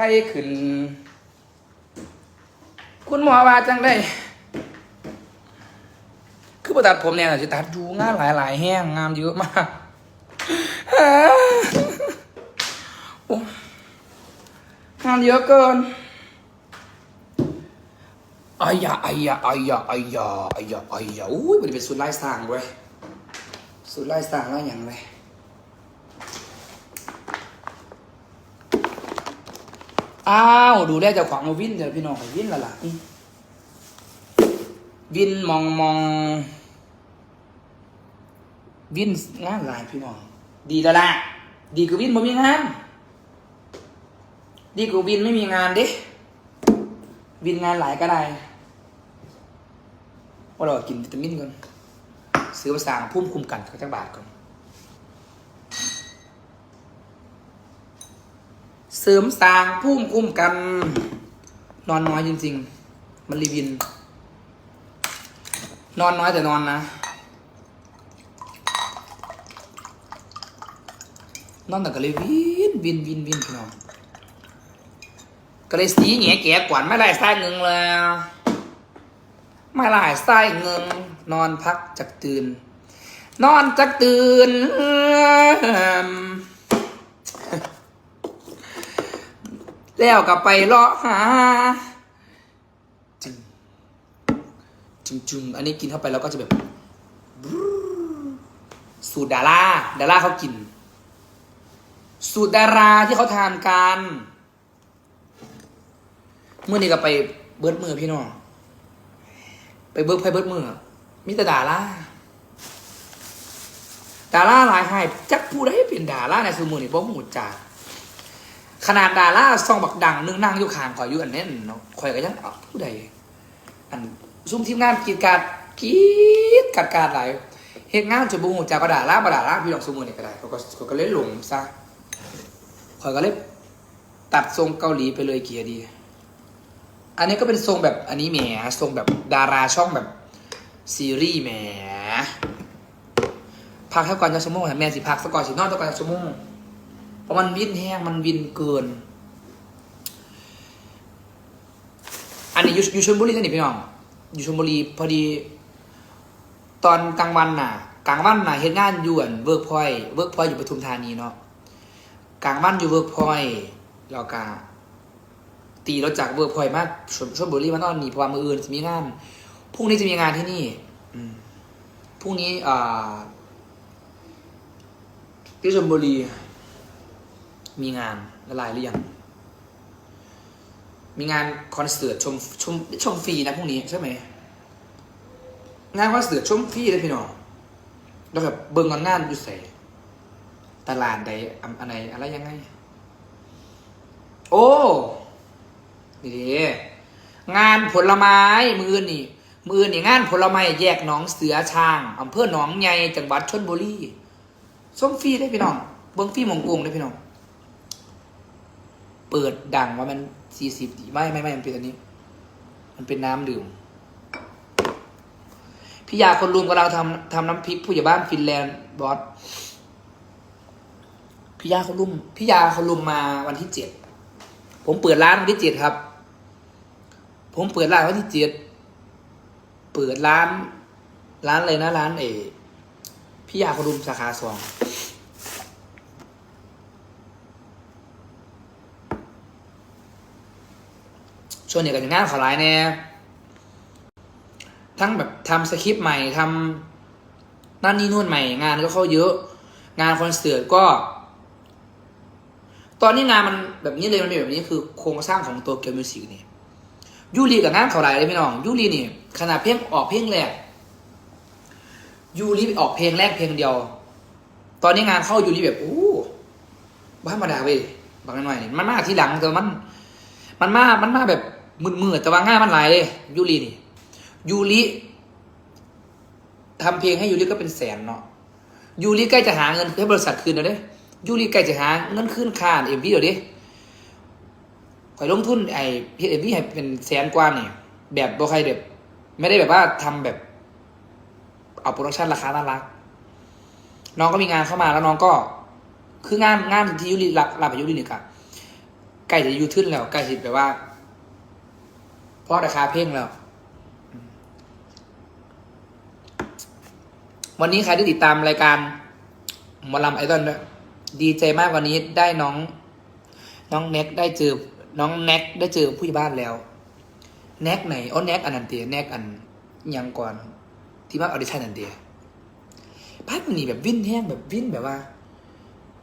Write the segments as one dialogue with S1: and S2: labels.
S1: ไข้ขึ้น คุณหมอว่าจังได้ คือประตัดผมเนี่ยจะตัดอยู่งานหลายหลายแห้งงามเยอะมากงานเยอะเกินอายะอายะอายะอายะอายะอายะอุ้ยมันเป็นสุดไล่สร้างเว้ยสุดไล่สร้างแล้วอย่างไร อ้าวดูแลเจ้าของมาวินเดี๋ยวพี่น้องไปวินละล่ะอืมวินมองมอง วินงานหลายพี่น้องดีแล้วล่ะดีกว่าวินบ่มีงาน ดีกว่าวินไม่มีงานด้วินงานหลายก็ได้ว่าเรากินวิตามินก่อนซื้อมาสร้างพุ่มคุมกันเขาจักบาทก่อน เสริมสร้างพุ่มคุ้มกัน นอนน้อยจริง ๆ มันรีวิน นอนน้อยแต่นอนนะ นอนแต่ก็เลยวินวินวินวินพี่น้องก็เลยสีเงี้ยแก่กวนไม่ไล่ไส้เงิงเลยไม่ไล่ไส้เงิงนอนพักจากตื่น นอนจากตื่น แล้วก็ไปเลาะหาจึงจึงจึงอันนี้กินเข้าไปแล้วก็จะแบบ สูตรดาราดาราเขากิน สูตรดาราที่เขาทานกันเมื่อนี้ก็ไปเบิร์ดมือพี่น้องไปเบิร์ดไปเบิร์ดมือมิตรดาราดาราหลายให้จักผู้ใดเป็นดาราในสมุนี่บ่หูจัก ขนาดดาราซองบักดังนึงนั่งอยู่ข้างข่อยอยู่อันนี้เนาะข่อยก็ยังอ้าผู้ใดอันซุ่มทีมงานกีดการกีดกัดการหลายเหตุงานจะบ่หูจักก็ดาราบ่ดาราพี่น้องสมุนี่ก็ได้เขาก็เขาก็เล่นหลงซะข่อยก็เลยตัดทรงเกาหลีไปเลยเกียร์ดี อันนี้ก็เป็นทรงแบบอันนี้แหมทรงแบบดาราช่องแบบซีรีส์แหมพักแค่ก่อนจะชั่วโมงแม่สิพักสักก่อนสินอนสักก่อนจะชั่วโมง เพราะมันวินแห้งมันวินเกิน อันนี้อยู่ชลบุรีนี่พี่น้องอยู่ชลบุรีพอดี ตอนกลางวันน่ะ กลางวันน่ะเฮ็ดงานอยู่อันเวิร์กพอยเวิร์กพอยอยู่ปทุมธานีเนาะกลางวันอยู่เวิร์กพอยต์แล้วก็ตีรถจากเวิร์กพอยมาชชลบุรีมานอนนี่เพราะว่ามืออื่นจะมีงานพรุ่งนี้จะมีงานที่นี่พรุ่งนี้อ่าที่ชลบุรี มีงานละลายหรือยัง มีงานคอนเสิร์ตชมชมชมฟรีนะพรุ่งนี้ใช่ไหมงานคอนเสิร์ตชมฟรีเลยพี่น้องแล้วแบบเบิ่งงานงานอยู่ใส่ตลาดใดอะไรอะไรยังไง โอ้นี่ดิงานผลไม้มือนี่มือนี่งานผลไม้แยกหนองเสือช้างอำเภอหนองใหญ่จังหวัดชลบุรีส้มฟรีได้พี่น้องเบิ้งฟรีมงกุงได้พี่น้อง เปิดดังว่ามันสี่สิบดีไม่ไม่ไม่มันเป็นอันนี้ มันเป็นน้ำดื่มพี่ยาคนรุมกำลังทำทำน้ำพริกผู้ใหญ่บ้านฟินแลนด์บอสพี่ยาเขาลุมพี่ยาเขาลุมมาวันที่เจ็ดผมเปิดร้านวันที่เจ็ดครับ ผมเปิดร้านวันที่เจ็ดเปิดร้าน ร้านเลยนะร้านเอพี่ยาเขาลุมสาขาสอง ช่วงนี้ก็จะงานขอไลน์แน่ทั้งแบบทำสคริปต์ใหม่ทำนั่นนี่นู่นใหม่ งานก็เข้าเยอะ งานคอนเสิร์ตก็ ตอนนี้งานมันแบบนี้เลยมันเป็นแบบนี้คือโครงสร้างของตัวเกียวมิวสิกนี่ยูรีกับงานเขาหลายเลยพี่น้องยูรีนี่ขนาดเพลงออกเพลงแรกยูรีออกเพลงแรกเพลงเดียว ตอนนี้งานเข้ายูรีแบบอู้บ้าธรรมดาเว้ยบางหน่อยนี่มันมาที่หลังแต่มัน มันมา มันมาแบบมืดๆแต่ว่าง่านมันหลายเลยยูรีนี่ยูริทำเพลงให้ยูริก็เป็นแสนเนาะยูริใกล้จะหาเงินให้บริษัทคืนแล้วเด้ยูรีไก่จะหาเงินขึ้นค่าเอ็มวีเดี๋ยวดิข่อยลงทุนไอ้เอ็มวีให้เป็นแสนกว่านี่แบบบ่ใครแบบไม่ได้แบบว่าทำแบบ เอาโปรดักชันราคาน่ารัก น้องก็มีงานเข้ามาแล้วน้องก็ คืองานงานที่ยูรีรับรับไปยูรีนี่กับ ใกล้จะยูทึนแล้วใกล้จะแบบว่า เพราะราคาเพลงแล้ว วันนี้ใครที่ติดตามรายการมอลำไอดอลด้วยดีใจมากวันนี้ได้น้อง น้องแน็กได้เจอน้องแน็กได้เจอผู้ใหญ่บ้านแล้ว แน็กไหนอ๋อแน็กอันนันเตียแน็กอันยังก่อนที่ว่าออดิชั่นนันเตียภาพมันนี่แบบวิ่นแห้งแบบวิ่นแบบว่า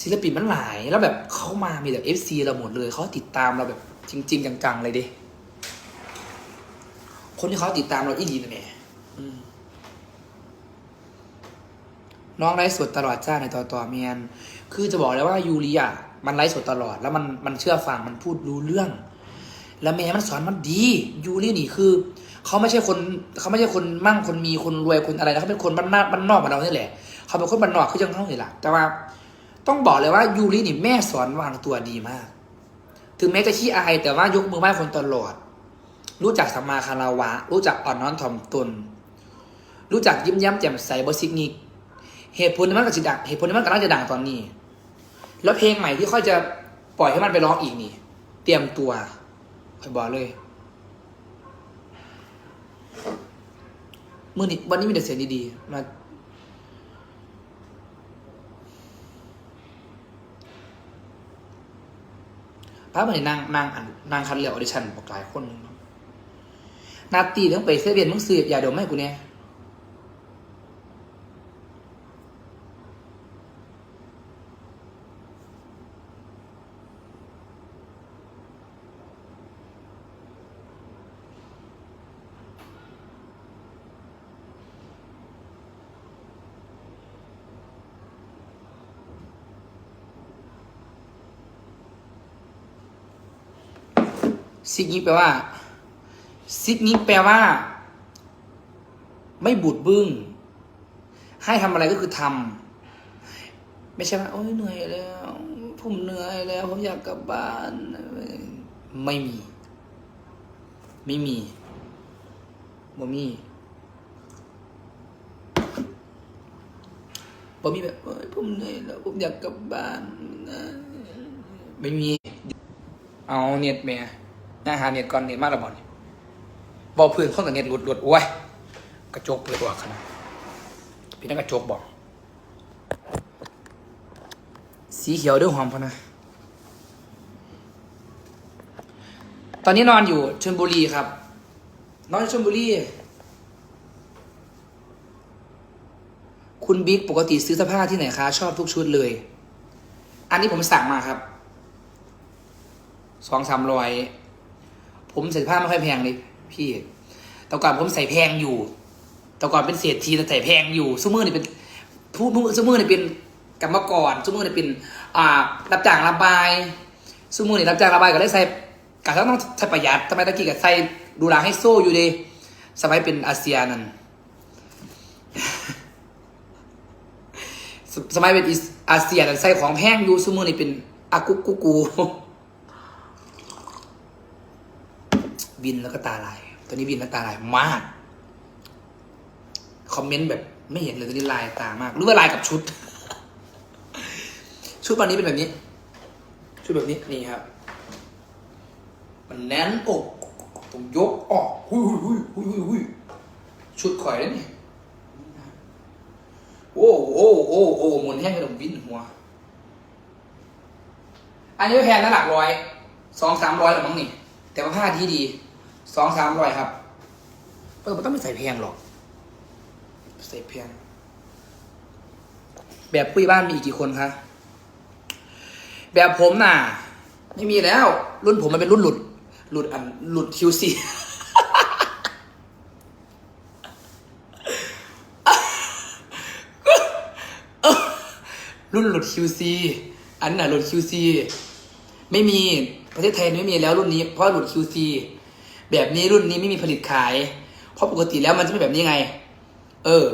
S1: ศิลปินมันหลาย แล้วแบบเขามามีแบบเอฟซีเราหมดเลย เขาติดตามเราแบบจริง ๆ จังๆเลยดิ คนที่เขาติดตามเราอีกดีนะแม่น้องไลฟ์สดตลอดจ้าในต่อต่อเมียน คือจะบอกเลยว่ายูริอะมันไลฟ์สดตลอด แล้วมันมันเชื่อฟังมันพูดรู้เรื่อง แล้วแม่มันสอนมันดียูรินี่คือเขาไม่ใช่คนเขาไม่ใช่คนมั่งคนมีคนรวยคนอะไรนะเขาเป็นคนบ้านนอกบ้านนอกบ้านเรานี่แหละ เขาเป็นคนบ้านนอกคือจังเขาเลยล่ะแต่ว่า ต้องบอกเลยว่ายูรินี่แม่สอนวางตัวดีมาก ถึงแม้จะขี้อายแต่ว่ายกมือไหว้คนตลอด รู้จักสัมมาคารวะ รู้จักอ่อนน้อมถ่อมตน รู้จักยิ้มแย้มแจ่มใสบซิสิกนิกเหตุผลที่มันกับจิดังเหตุผลที่มันกำลังจะดังตอนนี้ แล้วเพลงใหม่ที่ค่อยจะปล่อยให้มันไปร้องอีกนี่ เตรียมตัวคอยบอกเลยมื่อนี้วันนี้มีแต่เสียงดีๆมา ถ้ามันนางนางนางคัดเลือกออดิชั่นบอกหลายคนเนาะนาตีต้องไปเซเว่นมึงซื้อยาดมให้กูเนี่ย ซิกนี้แปลว่าซิกนี้แปลว่า ไม่บูดบึ้ง ให้ทำอะไรก็คือทำไม่ใช่ว่าโอ้ยเหนื่อยแล้ว ผมเหนื่อยแล้วผมอยากกลับบ้าน ไม่มี ไม่มีบ่มีบ่มีแบบโอ้ยผมเหนื่อยแล้วผมอยากกลับบ้านนะไม่มี เอาเน็ตแม่ นะหาเน็ตก่อนเน็ตมากระบอดบอกเพื่อนคนกับเน็ตหลุดหลุดโอ้ยกระจกเปิดออกขนาดพี่นั่นกระจกบอก สีเขียวด้วยหอมพอนะ ตอนนี้นอนอยู่ชลบุรีครับ นอนชลบุรี คุณบิ๊กปกติซื้อเสื้อผ้าที่ไหนคะ ชอบทุกชุดเลย อันนี้ผมสั่งมาครับสองสามร้อย ผมใส่ผ้าไม่ค่อยแพงเลยพี่ แต่ก่อนผมใส่แพงอยู่ แต่ก่อนเป็นเศรษฐีแต่ใส่แพงอยู่ซูเมอร์นี่เป็นผู้ซูเมอร์นี่เป็นกรรมกรซูเมอร์นี่เป็นอ่ารับจ้างระบายซูเมอร์นี่รับจ้างระบายก็เลยใส่กะต้องใช้ประหยัดทำไมตะกี้ก็ใส่ดูแลให้โซ่อยู่ดีสมัยเป็นอาเซียนั่นสมัยเป็นอาเซียนใส่ของแพงอยู่ซูเมอร์นี่เป็นอากุกกุกู บินแล้วก็ตาลายตอนนี้บินแล้วตาลายมาก คอมเมนต์แบบไม่เห็นเลยตอนนี้ลายตามาก หรือว่าลายกับชุด ชุดวันนี้เป็นแบบนี้ ชุดแบบนี้นี่ครับ มันแน่นอกผมยกออกหุยหุยหุยหุยหุยชุดข่อยแล้วนี่โอ้โอ้โอ้โอ้หมุนแห้งกระดมวินหัว อันนี้แพงนะหลักร้อยสองสามร้อยหรือมั้งนี่ แต่ว่าผ้าที่ดี สองสามร้อยครับเออมันต้องไม่ใส่แพงหรอก ใส่แพงแบบผู้ใหญ่บ้านมีอีกกี่คนคะแบบผมน่ะ ไม่มีแล้ว รุ่นผมมันเป็นรุ่นหลุด หลุดอันหลุดคิวซีรุ่นหลุด QC อันน่ะหลุด QC ไม่มีประเทศไทยไม่มีแล้วรุ่นนี้เพราะหลุด QC แบบนี้รุ่นนี้ไม่มีผลิตขาย เพราะปกติแล้วมันจะไม่แบบนี้ไง เออ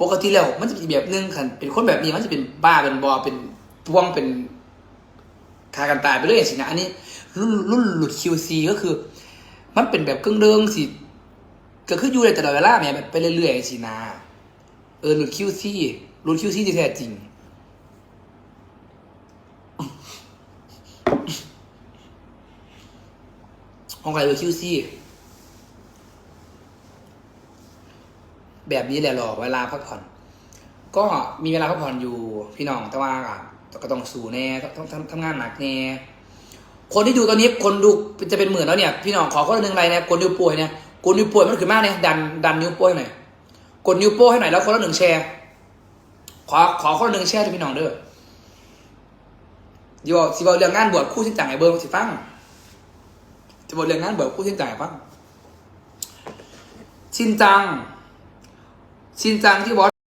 S1: ปกติแล้วมันจะเป็นแบบนึงคันเป็นคนแบบนี้มันจะเป็นบ้าเป็นบอเป็นพ่วงเป็นคากันตายไปเรื่อยสินะอันนี้ รุ่นรุ่นหลุด QC ก็คือ มันเป็นแบบเครื่องเดิงสิก็คืออยู่ในตลอดเวลาแม่แบบไปเรื่อยๆสินะเออหลุด QC หลุด QC ที่แท้จริง ของใครคือคิวซี่ แบบนี้แหละหรอเวลาพักผ่อน ก็มีเวลาพักผ่อนอยู่พี่น้องแต่ว่าก็ต้องสู้แน่ต้องทำทำงานหนักแน่คนที่ดูตอนนี้คนดูจะเป็นหมื่นแล้วเนี่ย พี่น้องขอคนละหนึ่งไรเนี่ยกดนิ้วโป้ยเนี่ยกดนิ้วโป้ยมันคือมากเนี่ยดันดันนิ้วโป้ยหน่อยกดนิ้วโป้ให้หน่อยแล้วคนละหนึ่งแชร์ขอขอคนละหนึ่งแชร์ด้วยพี่น้องเด้ออยู่สิบอกเรื่องงานบวชคู่สิ้นจ่ายเบอร์สิฟัง จะบอกเรื่องงานบวชคู่สิ้นจ่ายฟังชินจัง ชินจังที่บอส